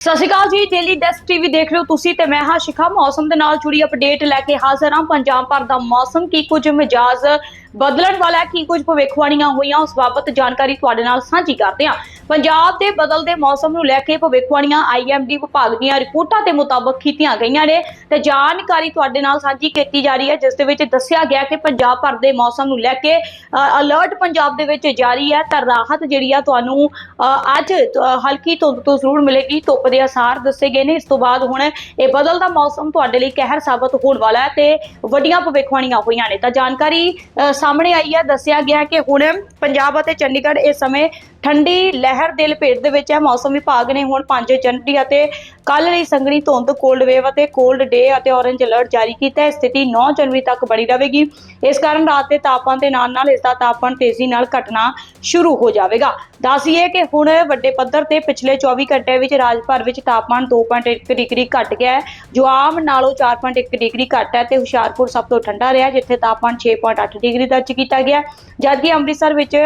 ਸਤਿ ਸ਼੍ਰੀ ਅਕਾਲ ਜੀ daily desk TV ਦੇਖ ਰਹੇ ਹੋ ਤੁਸੀਂ ਤੇ ਮੈਂ ਹਾਂ ਸ਼ਿਖਾ। ਮੌਸਮ ਦੇ ਨਾਲ ਜੁੜੀ ਅਪਡੇਟ ਲੈ ਕੇ ਹਾਜ਼ਰ ਹਾਂ। ਪੰਜਾਬ ਭਰ ਦਾ ਮੌਸਮ, ਕੀ ਕੁਝ ਮਿਜਾਜ਼ ਬਦਲਣ ਵਾਲਾ ਕੀ ਕੁਝ ਭਵਿੱਖਬਾਣੀਆਂ ਹੋਈਆਂ, ਉਸ ਬਾਬਤ ਜਾਣਕਾਰੀ ਤੁਹਾਡੇ ਨਾਲ ਸਾਂਝੀ ਕਰਦੇ ਹਾਂ। ਪੰਜਾਬ ਦੇ ਬਦਲਦੇ ਮੌਸਮ ਨੂੰ ਲੈ ਕੇ ਭਵਿੱਖਬਾਣੀਆਂ ਆਈਐਮਡੀ ਵਿਭਾਗ ਦੀਆਂ ਰਿਪੋਰਟਾਂ ਦੇ ਮੁਤਾਬਕ ਕੀਤੀਆਂ ਗਈਆਂ ਨੇ ਤੇ ਜਾਣਕਾਰੀ ਤੁਹਾਡੇ ਨਾਲ ਸਾਂਝੀ ਕੀਤੀ ਜਾ ਰਹੀ ਹੈ ਜਿਸ ਦੇ ਵਿੱਚ ਦੱਸਿਆ ਗਿਆ ਕਿ ਪੰਜਾਬ ਭਰ ਦੇ ਮੌਸਮ ਨੂੰ ਲੈ ਕੇ ਅਲਰਟ ਪੰਜਾਬ ਦੇ ਵਿੱਚ ਜਾਰੀ ਹੈ ਤਾਂ ਰਾਹਤ ਜਿਹੜੀ ਆ ਤੁਹਾਨੂੰ ਅੱਜ ਹਲਕੀ ਧੁੰਦ ਤੋਂ ਜ਼ਰੂਰ ਮਿਲੇਗੀ ਧੁੱਪ ਦੇ ਅਸਾਰ ਦੱਸੇ ਗਏ ਨੇ। ਇਸ ਤੋਂ ਬਾਅਦ ਹੁਣ ਇਹ ਬਦਲਦਾ ਮੌਸਮ ਤੁਹਾਡੇ ਲਈ ਕਹਿਰ ਸਾਬਤ ਹੋਣ ਵਾਲਾ ਹੈ ਤੇ ਵੱਡੀਆਂ ਭਵਿੱਖਬਾਣੀਆਂ ਹੋਈਆਂ ਨੇ। ਤਾਂ ਜਾਣਕਾਰੀ ਅ, ਸਾਹਮਣੇ ਆਈ ਹੈ ਦੱਸਿਆ ਗਿਆ ਕਿ ਹੁਣ ਪੰਜਾਬ ਅਤੇ ਚੰਡੀਗੜ੍ਹ ਇਸ ਸਮੇਂ ਠੰਡੀ ਲਹਿਰ ਦੇ ਲਪੇਟ ਦੇ ਵਿੱਚ ਹੈ ਮੌਸਮ ਵਿਭਾਗ ਨੇ ਹੁਣ 5 ਜਨਵਰੀ ਅਤੇ ਕੱਲ ਲਈ ਸੰਘਣੀ ਧੁੰਦ ਕੋਲਡ ਵੇਵ ਅਤੇ ਕੋਲਡ ਡੇ ਅਤੇ ਔਰੇਂਜ ਅਲਰਟ ਜਾਰੀ ਕੀਤਾ ਹੈ। ਸਥਿਤੀ 9 ਜਨਵਰੀ ਤੱਕ ਬਣੀ ਰਹੇਗੀ। ਇਸ ਕਾਰਨ ਰਾਤ ਦੇ ਤਾਪਮਾਨ ਦੇ ਨਾਲ ਨਾਲ ਇਸ ਦਾ ਤਾਪਮਾਨ ਤੇਜ਼ੀ ਨਾਲ ਘਟਣਾ ਸ਼ੁਰੂ ਹੋ ਜਾਵੇਗਾ। ਦੱਸੀਏ ਕਿ ਹੁਣ ਵੱਡੇ ਪੱਧਰ ਤੇ ਪਿਛਲੇ 24 ਘੰਟੇ ਵਿੱਚ ਰਾਜ ਭਰ ਵਿੱਚ ਤਾਪਮਾਨ 2.1 ਡਿਗਰੀ ਘਟ ਗਿਆ ਹੈ। ਜੋ ਆਮ ਨਾਲੋਂ 4.1 ਡਿਗਰੀ ਘੱਟ ਹੈ ਤੇ ਹੁਸ਼ਿਆਰਪੁਰ ਸਭ ਤੋਂ ਠੰਡਾ ਰਿਹਾ, ਜਿੱਥੇ ਤਾਪਮਾਨ 6.8 ਡਿਗਰੀ ਦਰਜ ਕੀਤਾ ਗਿਆ ਜਦਕਿ ਅੰਮ੍ਰਿਤਸਰ ਵਿੱਚ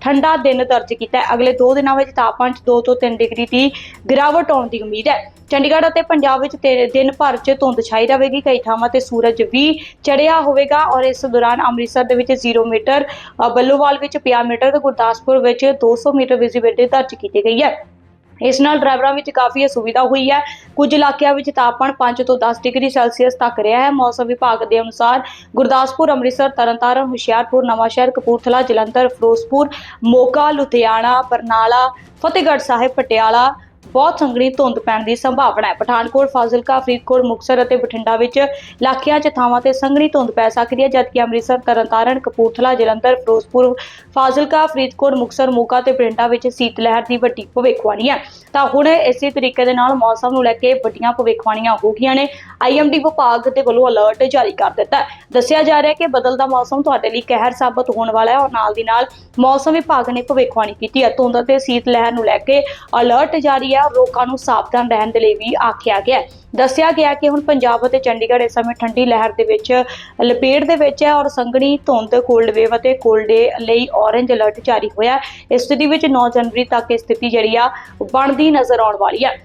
ਠੰਡਾ ਦਿਨ ਦਰਜ ਕੀਤਾ ਹੈ ਅਗਲੇ 2 ਦਿਨਾਂ ਵਿੱਚ ਤਾਪਮਾਨ 'ਚ 2 ਤੋਂ 3 ਡਿਗਰੀ ਦੀ ਗਿਰਾਵਟ ਆਉਣ ਦੀ ਉਮੀਦ ਹੈ। ਚੰਡੀਗੜ੍ਹ ਅਤੇ ਪੰਜਾਬ ਵਿੱਚ ਤੇ ਦਿਨ ਭਰ 'ਚ ਧੁੰਦ ਛਾਈ ਰਹੇਗੀ। ਕਈ ਥਾਵਾਂ ਤੇ ਸੂਰਜ ਵੀ ਚੜਿਆ ਹੋਵੇਗਾ ਔਰ ਇਸ ਦੌਰਾਨ ਅੰਮ੍ਰਿਤਸਰ ਦੇ ਵਿੱਚ 0 ਮੀਟਰ ਬੱਲੋਵਾਲ ਵਿੱਚ 50 ਮੀਟਰ ਤੇ ਗੁਰਦਾਸਪੁਰ ਵਿੱਚ 200 ਮੀਟਰ ਵਿਜ਼ਿਬਿਲਟੀ ਦਰਜ ਕੀਤੀ ਗਈ ਹੈ। ਇਸ ਨਾਲ ਡਰਾਈਵਰਾਂ ਵਿੱਚ ਕਾਫੀ ਅਸੁਵਿਧਾ ਹੋਈ ਹੈ। ਕੁਝ ਇਲਾਕਿਆਂ ਵਿੱਚ ਤਾਪਮਾਨ 5 ਤੋਂ 10 ਡਿਗਰੀ ਸੈਲਸੀਅਸ ਤੱਕ ਰਿਹਾ ਹੈ। ਮੌਸਮ ਵਿਭਾਗ ਦੇ ਅਨੁਸਾਰ ਗੁਰਦਾਸਪੁਰ, ਅੰਮ੍ਰਿਤਸਰ, ਤਰਨਤਾਰਨ, ਹੁਸ਼ਿਆਰਪੁਰ, ਨਵਾਂਸ਼ਹਿਰ, ਕਪੂਰਥਲਾ, ਜਲੰਧਰ, ਫਿਰੋਜ਼ਪੁਰ, ਮੋਗਾ, ਲੁਧਿਆਣਾ, ਬਰਨਾਲਾ, ਫਤਿਹਗੜ੍ਹ ਸਾਹਿਬ, ਪਟਿਆਲਾ ਬਹੁਤ ਸੰਘਣੀ ਧੁੰਦ ਪੈਣ ਦੀ ਸੰਭਾਵਨਾ ਹੈ। ਪਠਾਨਕੋਟ, ਫਾਜ਼ਿਲਕਾ, ਫਰੀਦਕੋਟ, ਮੁਕਤਸਰ ਅਤੇ ਬਠਿੰਡਾ ਵਿੱਚ ਇਲਾਕਿਆਂ 'ਚ ਥਾਵਾਂ ਤੇ ਸੰਘਣੀ ਧੁੰਦ ਪੈ ਸਕਦੀ ਹੈ, ਜਦਕਿ ਅੰਮ੍ਰਿਤਸਰ, ਤਰਨਤਾਰਨ, ਕਪੂਰਥਲਾ, ਜਲੰਧਰ, ਫਿਰੋਜ਼ਪੁਰ, ਫਾਜ਼ਿਲਕਾ, ਫਰੀਦਕੋਟ, ਮੁਕਤਸਰ, ਮੋਗਾ ਤੇ ਬਠਿੰਡਾ ਵਿੱਚ ਸੀਤ ਲਹਿਰ ਦੀ ਵੱਡੀ ਭਵਿੱਖਬਾਣੀ ਹੈ। ਤਾਂ ਹੁਣ ਇਸੇ ਤਰੀਕੇ ਦੇ ਨਾਲ ਮੌਸਮ ਨੂੰ ਲੈ ਕੇ ਵੱਡੀਆਂ ਭਵਿੱਖਬਾਣੀਆਂ ਹੋ ਗਈਆਂ ਨੇ। ਆਈਐਮਡੀ ਵਿਭਾਗ ਦੇ ਵੱਲੋਂ ਅਲਰਟ ਜਾਰੀ ਕਰ ਦਿੱਤਾ ਹੈ। ਦੱਸਿਆ ਜਾ ਰਿਹਾ ਹੈ ਕਿ ਬਦਲਦਾ ਮੌਸਮ ਤੁਹਾਡੇ ਲਈ ਕਹਿਰ ਸਾਬਤ ਹੋਣ ਵਾਲਾ ਹੈ ਔਰ ਨਾਲ ਦੀ ਨਾਲ ਮੌਸਮ ਵਿਭਾਗ ਨੇ ਭਵਿੱਖਬਾਣੀ ਕੀਤੀ ਹੈ। ਧੁੰਦ ਅਤੇ ਸੀਤ ਲਹਿਰ ਨੂੰ ਲੈ ਕੇ ਅਲਰਟ ਜਾਰੀ ਹੈ ਲੋਕਾਂ ਨੂੰ ਸਾਵਧਾਨ ਰਹਿਣ ਦੇ ਲਈ ਵੀ ਆਖਿਆ ਗਿਆ ਹੈ। ਦੱਸਿਆ ਗਿਆ ਕਿ ਹੁਣ ਪੰਜਾਬ ਅਤੇ ਚੰਡੀਗੜ੍ਹ ਇਸ ਸਮੇਂ ਠੰਡੀ ਲਹਿਰ ਦੇ ਵਿੱਚ, ਲਪੇਟ ਦੇ ਵਿੱਚ ਹੈ ਔਰ ਸੰਘਣੀ ਧੁੰਦ ਕੋਲਡ ਵੇਵ ਅਤੇ ਕੋਲਡ ਡੇ ਲਈ ਔਰੇਂਜ ਅਲਰਟ ਜਾਰੀ ਹੋਇਆ ਇਸ ਸਥਿਤੀ ਵਿੱਚ 9 ਜਨਵਰੀ ਤੱਕ ਇਹ ਸਥਿਤੀ ਜਿਹੜੀ ਆ, ਬਣਦੀ ਨਜ਼ਰ ਆਉਣ ਵਾਲੀ ਹੈ।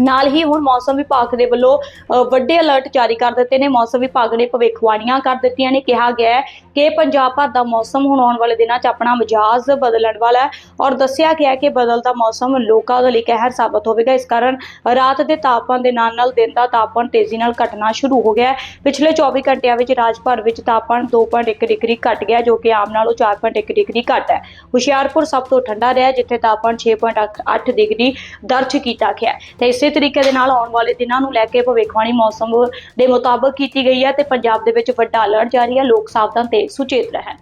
ਨਾਲ ਹੀ ਹੁਣ ਮੌਸਮ ਵਿਭਾਗ ਦੇ ਵੱਲੋਂ ਅ, ਵੱਡੇ ਅਲਰਟ ਜਾਰੀ ਕਰ ਦਿੱਤੇ ਨੇ। ਮੌਸਮ ਵਿਭਾਗ ਨੇ ਭਵਿੱਖਬਾਣੀਆਂ ਕਰ ਦਿੱਤੀਆਂ ਨੇ। ਕਿਹਾ ਗਿਆ ਹੈ ਕਿ ਪੰਜਾਬ ਭਰ ਦਾ ਮੌਸਮ ਹੁਣ ਆਉਣ ਵਾਲੇ ਦਿਨਾਂ 'ਚ ਆਪਣਾ ਮਿਜਾਜ਼ ਬਦਲਣ ਵਾਲਾ ਹੈ ਔਰ ਦੱਸਿਆ ਗਿਆ ਹੈ ਕਿ ਬਦਲਦਾ ਮੌਸਮ ਲੋਕਾਂ ਦੇ ਲਈ ਕਹਿਰ ਸਾਬਤ ਹੋਵੇਗਾ। ਇਸ ਕਾਰਨ ਰਾਤ ਦੇ ਤਾਪਮਾਨ ਦੇ ਨਾਲ ਨਾਲ ਦਿਨ ਦਾ ਤਾਪਮਾਨ ਤੇਜ਼ੀ ਨਾਲ ਘਟਣਾ ਸ਼ੁਰੂ ਹੋ ਗਿਆ ਹੈ। ਪਿਛਲੇ 24 ਘੰਟਿਆਂ ਵਿੱਚ ਰਾਜ ਭਰ ਵਿੱਚ ਤਾਪਮਾਨ 2.1 ਡਿਗਰੀ ਘਟ ਗਿਆ ਜੋ ਕਿ ਆਮ ਨਾਲੋਂ 4.1 ਡਿਗਰੀ ਘੱਟ ਹੈ। ਹੁਸ਼ਿਆਰਪੁਰ ਸਭ ਤੋਂ ਠੰਡਾ ਰਿਹਾ ਜਿੱਥੇ ਤਾਪਮਾਨ 6.8 ਡਿਗਰੀ ਦਰਜ ਕੀਤਾ ਗਿਆ ਤੇ ਇਸੇ ਇਸੇ ਤਰੀਕੇ ਦੇ ਨਾਲ ਆਉਣ ਵਾਲੇ ਦਿਨਾਂ ਨੂੰ ਲੈ ਕੇ ਭਵਿੱਖਬਾਣੀ ਮੌਸਮ ਦੇ ਮੁਤਾਬਕ ਕੀਤੀ ਗਈ ਹੈ ਤੇ ਪੰਜਾਬ ਦੇ ਵਿੱਚ ਵੱਡਾ ਅਲਰਟ ਜਾਰੀ ਹੈ। ਲੋਕ ਸਾਵਧਾਨ ਤੇ ਸੁਚੇਤ ਰਹਿਣ।